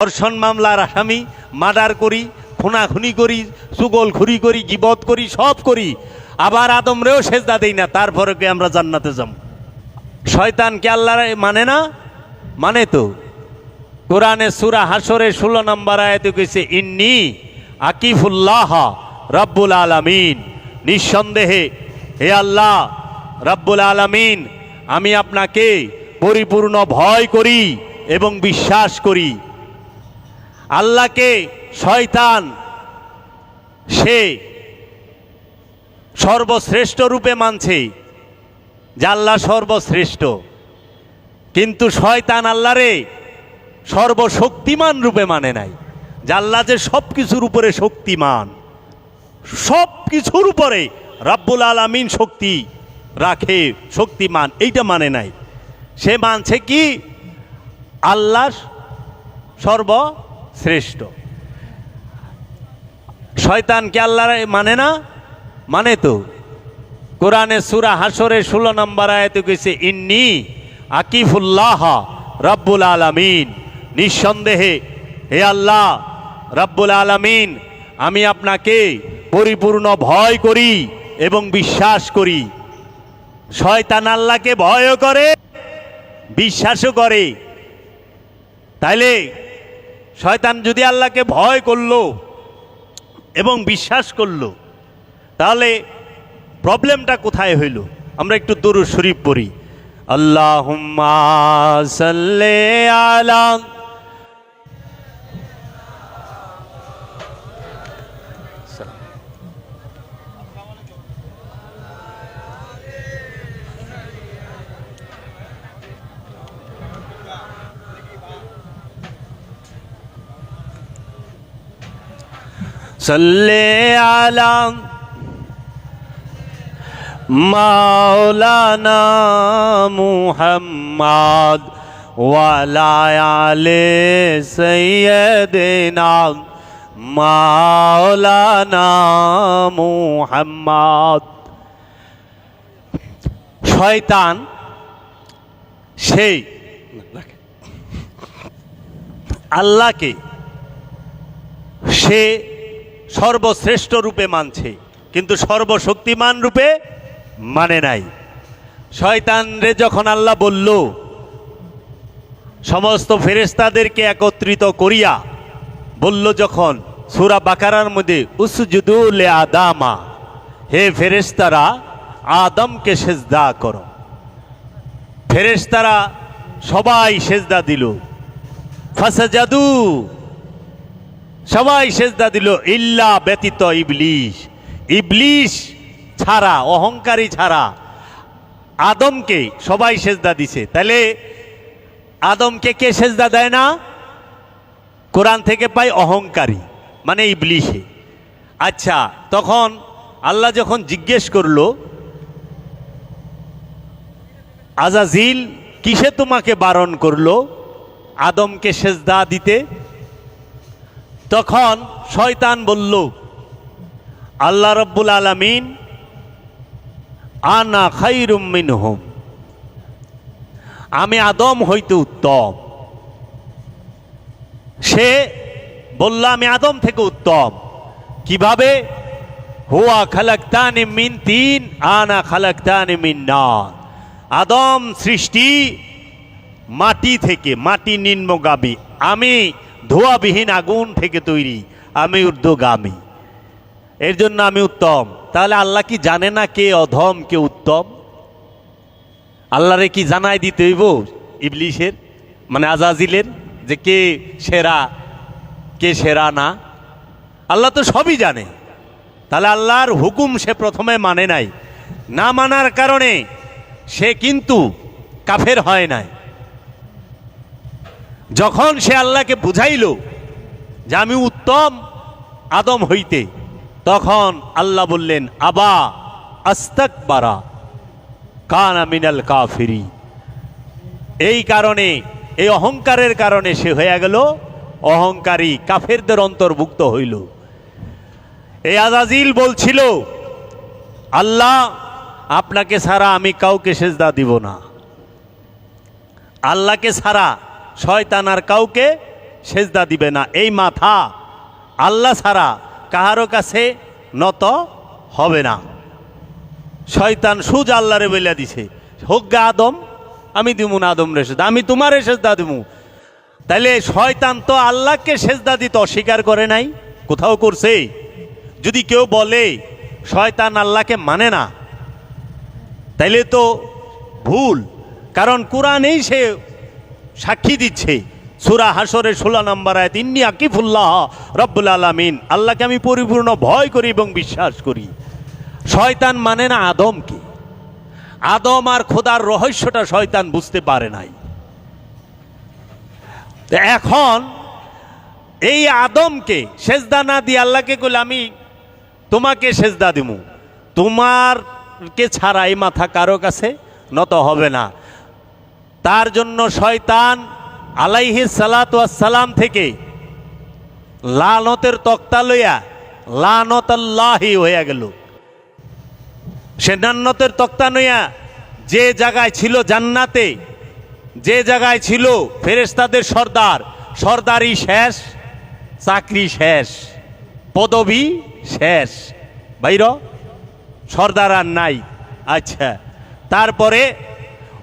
ধর্ষণ মামলার আসামি, মার্ডার করি, খুনাখুনি করি, সুগল খুরি করি, গিবত করি, সব করি। আবার আদমরেও সেজদা দেই না, তারপরে কি আমরা জান্নাতে যাম? শয়তান কে আল্লাহ মানে না? মানে তো। কোরআনে সুরা হাসরে ষোলো নম্বর আয়াতে কইছে, ইন্নি আকিফুল্লাহ রব্বুল আলামিন। নিঃসন্দেহে, হে আল্লাহ, রব্বুল আলামিন, আমি আপনাকে পরিপূর্ণ ভয় করি এবং বিশ্বাস করি। আল্লাহকে শয়তান, সে সর্বশ্রেষ্ঠ রূপে মানছে, যে আল্লাহ সর্বশ্রেষ্ঠ। কিন্তু শয়তান আল্লাহরে সর্বশক্তিমান রূপে মানে নাই, যে আল্লাহ যে সব কিছুর উপরে শক্তিমান। সব কিছুর উপরে রাব্বুল আলামিন শক্তি রাখে, শক্তিমান, এইটা মানে নাই। সে মানছে কি? আল্লাহ সর্বশ্রেষ্ঠ শয়তানকে আল্লাহ মানে না? মানে তো। কোরআনে সুরা হাসরে ষোলো নম্বর আয়াতে কইছে, ইন্নি আকিফুল্লাহ রব্বুল আলামিন। নিঃসন্দেহে, হে আল্লাহ, রব্বুল আলামিন, আমি আপনাকে পরিপূর্ণ ভয় করি এবং বিশ্বাস করি। শয়তান আল্লাহকে ভয়ও করে, বিশ্বাসও করে। তাইলে শয়তান যদি আল্লাহকে ভয় করল এবং বিশ্বাস করল, তাহলে প্রবলেমটা কোথায় হইল? আমরা একটু দরুদ শরীফ পড়ি। আল্লাহ আলা صلي على مولانا محمد وعلى آل سيدنا مولانا محمد শয়তান সেই আল্লাহকে সে সর্বশ্রেষ্ঠ রূপে মানছে, কিন্তু সর্বশক্তিমান রূপে মানে নাই। শয়তান রে যখন আল্লাহ বলল, সমস্ত ফেরেস্তাদেরকে একত্রিত করিয়া, বলল যখন, সুরা বাকারার মধ্যে উসজুদুল আদামা, হে ফেরেস্তারা আদমকে সেজদা করো। ফেরেস্তারা সবাই সেজদা দিল। ফাসাজাদু সবাই সেজদা দিল, ইল্লা ব্যতীত ইবলিশ। ইবলিশ ছাড়া, অহংকারী ছাড়া আদমকে সবাই সেজদা দিছে। তাহলে আদমকে কে সেজদা দেয় না? কোরআন থেকে পাই অহংকারী মানে ইবলিশে। আচ্ছা তখন আল্লাহ যখন জিজ্ঞেস করল, আজাজিল, কিসে তোমাকে বারণ করল আদমকে সেজদা দিতে? তখন শয়তান বলল, আল্লাহ রব্বুল আলমিন আনা খাইরুম মিনহুম। আমি আদম হইতে উত্তম। সে বলল, আমি আদম থেকে উত্তম। কীভাবে? হুয়া খালাক্তানি মিন তিন, আনা খালাক্তানি মিন না আদম সৃষ্টি মাটি থেকে, মাটি নিম্নগামী। আমি ধোয়াবিহীন আগুন থেকে তৈরি, আমি ঊর্ধ্বগামী। এর জন্য আমি উত্তম। তাহলে আল্লাহ কি জানে না কে অধম, কে উত্তম? আল্লাহরে কি জানাই দিতে হইব ইবলিশের? মানে আজাজিলের? যে কে সেরা কে সেরা না? আল্লাহ তো সবই জানে। তাহলে আল্লাহর হুকুম সে প্রথমে মানে নাই। না মানার কারণে সে কিন্তু কাফের হয় নাই। যখন সে আল্লাহকে বুঝাইল যে আমি উত্তম আদম হইতে, তখন আল্লাহ বললেন, আবা আস্তাক বারা কানা মিনাল কাফিরি। এই কারণে, এই অহংকারের কারণে সে হয়ে গেল, অহংকারী কাফেরদের অন্তর্ভুক্ত হইল। এই আজাজিল বলছিল, আল্লাহ, আপনাকে ছাড়া আমি কাউকে সেজদা দিব না। আল্লাহকে ছাড়া শয়তান আর কাউকে সেজদা দিবে না। এই মাথা আল্লাহ ছাড়া কাহারও কাছে নত হবে না। শয়তান সুজ আল্লাহরে বইলা দিছে, হোক গা আদম, আমি দিমু না আদম রে সেজদা, আমি তোমারে সেজদা দিমু। তাইলে শয়তান তো আল্লাহকে সেজদা দিতে অস্বীকার করে নাই, কোথাও করছে? যদি কেউ বলে শয়তান আল্লাহকে মানে না, তাইলে তো ভুল। কারণ কোরআনেই সে সাক্ষী দিচ্ছে। সুরা হাসরের ষোলো নম্বর আয়াত, ইন্নি আকিফুল্লাহ রব্বুল আলমিন। আল্লাহকে আমি পরিপূর্ণ ভয় করি এবং বিশ্বাস করি। শয়তান মানে না আদমকে আদম আর খোদার রহস্যটা শয়তান বুঝতে পারে নাই। এখন এই আদমকে সেজদা না দিয়ে আল্লাহকে কইলে, আমি তোমাকে সেজদা দিমু। তোমারকে ছাড়া এই মাথা কারও কাছে নত হবে না। তার জন্য শয়তান আলাইহি সালাত সালাম থেকে লানতের তক্তা লইয়া লানতাল্লাহি হইয়া গেল। সে জান্নাতের তক্তা নইয়া যে জায়গায় ছিল জান্নাতে, যে জায়গায় ছিল ফেরেস্তাদের সর্দার সর্দারি শেষ, চাকরি শেষ, পদবি শেষ। বাইর, সর্দার আর নাই। আচ্ছা তারপরে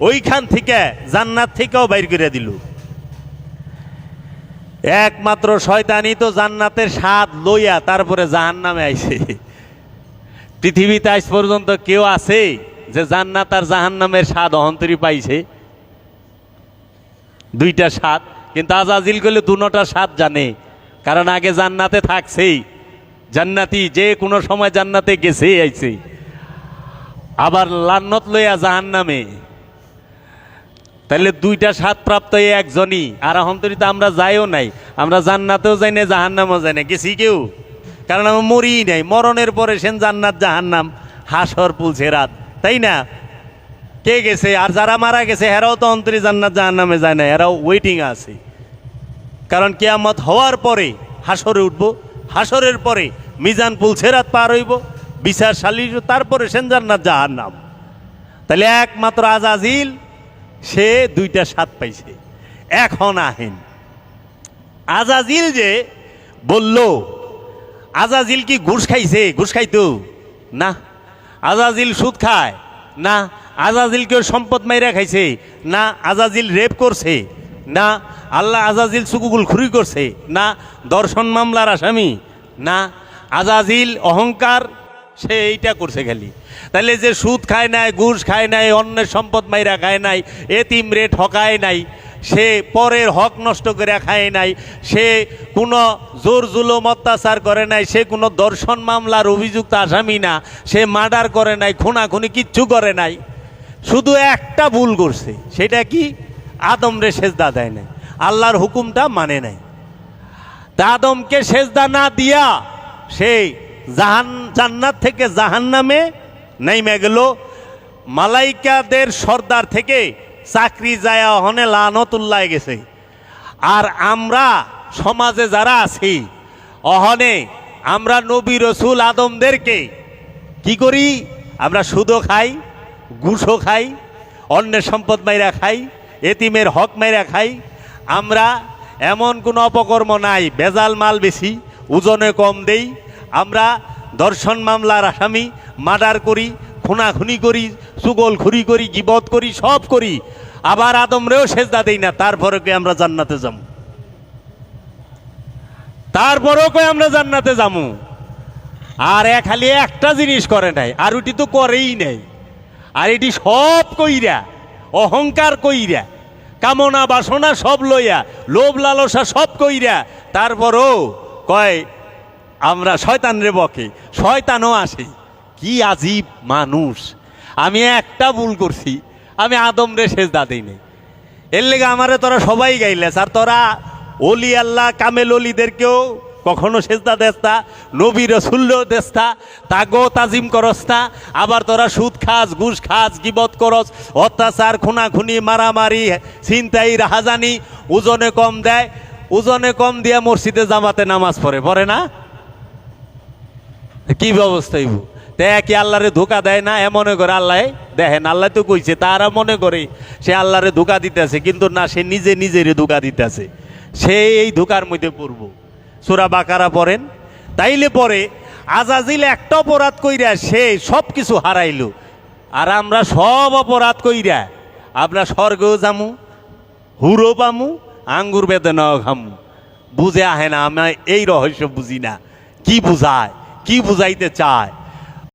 ওইখান থেকে জান্নাত থেকেও বাইর করে দিল। একমাত্র শয়তানি তো জান্নাতের স্বাদ লইয়া তারপরে জাহান নামে আইছে। পৃথিবীতে আজ পর্যন্ত কেউ আছে যে জান্নাত আর জাহান নামের স্বাদ অহন্তরী পাইছে। দুইটা স্বাদ, কিন্তু আজাজিল করলে দুটা স্বাদ জানে। কারণ আগে জান্নাতে থাকছেই। জান্নাতি যে কোনো সময় জান্নাতে গেছে আইছে। আবার লান্নত লইয়া জাহান নামে তাহলে দুইটা স্বাদ প্রাপ্ত একজনই। আর অহন্তরী তো আমরা যাইও নাই। আমরা জান্নাতেও যাই না জাহান নামও যাই না গেছি কেউ? কারণ আমরা মরি নাই। মরণের পরে সেন জান্নাত, জাহান্নাম, হাসর পুলছে রাত তাই না? কে গেছে? আর যারা মারা গেছে, এরাও তো অন্তরি জান্নাত, জাহান্নামে যায় না এরাও ওয়েটিং আছে। কারণ কেয়ামত হওয়ার পরে হাসরে উঠবো। হাসরের পরে মিজান পুলছে রাত পার হইব। বিচার সালিশ তারপরে সেন জান্নাত, জাহান্নাম। তাহলে একমাত্র আজাজিল সে দুইটা স্বাদ পাইছে। এখন আহেন। আজাজিল যে বলল, আজাজিল কি ঘুষ খাইছে? ঘুষ খাইতো না। আজাজিল সুদ খায়? না। আজাজিল কেউ সম্পদ মাইরা খাইছে? না। আজাজিল রেপ করছে? না। আল্লাহ আজাজিল সুকুগুল খুরি করছে? না। দর্শন মামলার আসামি? না। আজাজিল অহংকার সে এইটা করছে খালি। তাহলে যে সুদ খায় নাই, ঘুষ খায় নাই, অন্যের সম্পদ মাইরা খায় নাই, এতিম রে ঠকায় নাই, সে পরের হক নষ্ট করে খায় নাই, সে কোনো জোর জুলুম অত্যাচার করে নাই, সে কোনো দর্শন মামলার অভিযুক্ত আসামি না, সে মার্ডার করে নাই, খুনাখুনি কিচ্ছু করে নাই। শুধু একটা ভুল করছে, সেটা কি? আদম রে সেজদা দেয় নাই, আল্লাহর হুকুমটা মানে নাই। তা আদমকে সেজদা না দিয়া সে জাহান জান্নাত থেকে জাহান নামে নেমে গেল। মালাইকাদের সর্দার থেকে চাকরি যায় হনে লানতুল্লাহ গেছে। আর আমরা সমাজে যারা আছি, অহনে আমরা নবী রসুল আদমদেরকে কি করি? আমরা সুদও খাই, ঘুষও খাই, অন্যের সম্পদ মাইরা খাই, এতিমের হক মাইরা খাই। আমরা এমন কোনো অপকর্ম নাই, বেজাল মাল বেশি, ওজনে কম দেই। আমরা দর্শন মামলার আসামি, মার্ডার করি, খুনাখুনি করি সুগল খুরি করি গিবত করি, সব করি। আবার আদমরেও সেজদা দেই না তারপরে কে আমরা জান্নাতে যাব তারপরেও কই আমরা জান্নাতে যাব আর এ খালি একটা জিনিস করে নাই, আর ওটি তো করেই নাই। আর এটি সব কইরা, অহংকার কইরা, কামনা বাসনা সব লইয়া, লোভ লালসা সব কইরা, তারপরও কয় আমরা শয়তান রে বকে, শয়তানও আসে। কি আজীব মানুষ। আমি একটা ভুল করছি, আমি আদম রে শেষ দাদেই নেই। এর লেগে আমারে তোরা সবাই গাইলেস, আর তোরা অলি আল্লাহ, কামেল অলিদেরকেও কখনো সেজদা দেস্তা নবী রসুল্লেও দেস্তা তাগো তাজিম করস না, আবার তোরা সুদ খাস, ঘুষ খাস, গিবত করস, অত্যাচার, খুনাখুনি, মারামারি, ছিনতাই, রাহাজানি ওজনে কম দেয় ওজনে কম দিয়া মসজিদে জামাতে নামাজ পড়ে পড়ে না? কি ব্যবস্থা হইব? কি আল্লাহরে ধোকা দেয় না? মনে করে আল্লাহ দেখেন, আল্লাহ তো কইছে, তারা মনে করে সে আল্লাহরে ধোকা দিতেছে, কিন্তু না, সে নিজে নিজেরে ধোকা দিতেছে। সে এই ধোকার মধ্যে পড়ব। সুরা বাকারা পড়েন, তাইলে পরে আজাজিল একটা অপরাধ কইরা সে সব কিছু হারাইল। আর আমরা সব অপরাধ কইরা আমরা স্বর্গও যামু হুরো পামু, আঙ্গুর বেদনাও খামু বুঝে আহে না, আমি এই রহস্য বুঝি না। কি বুঝায়? কি বুঝাইতে চায়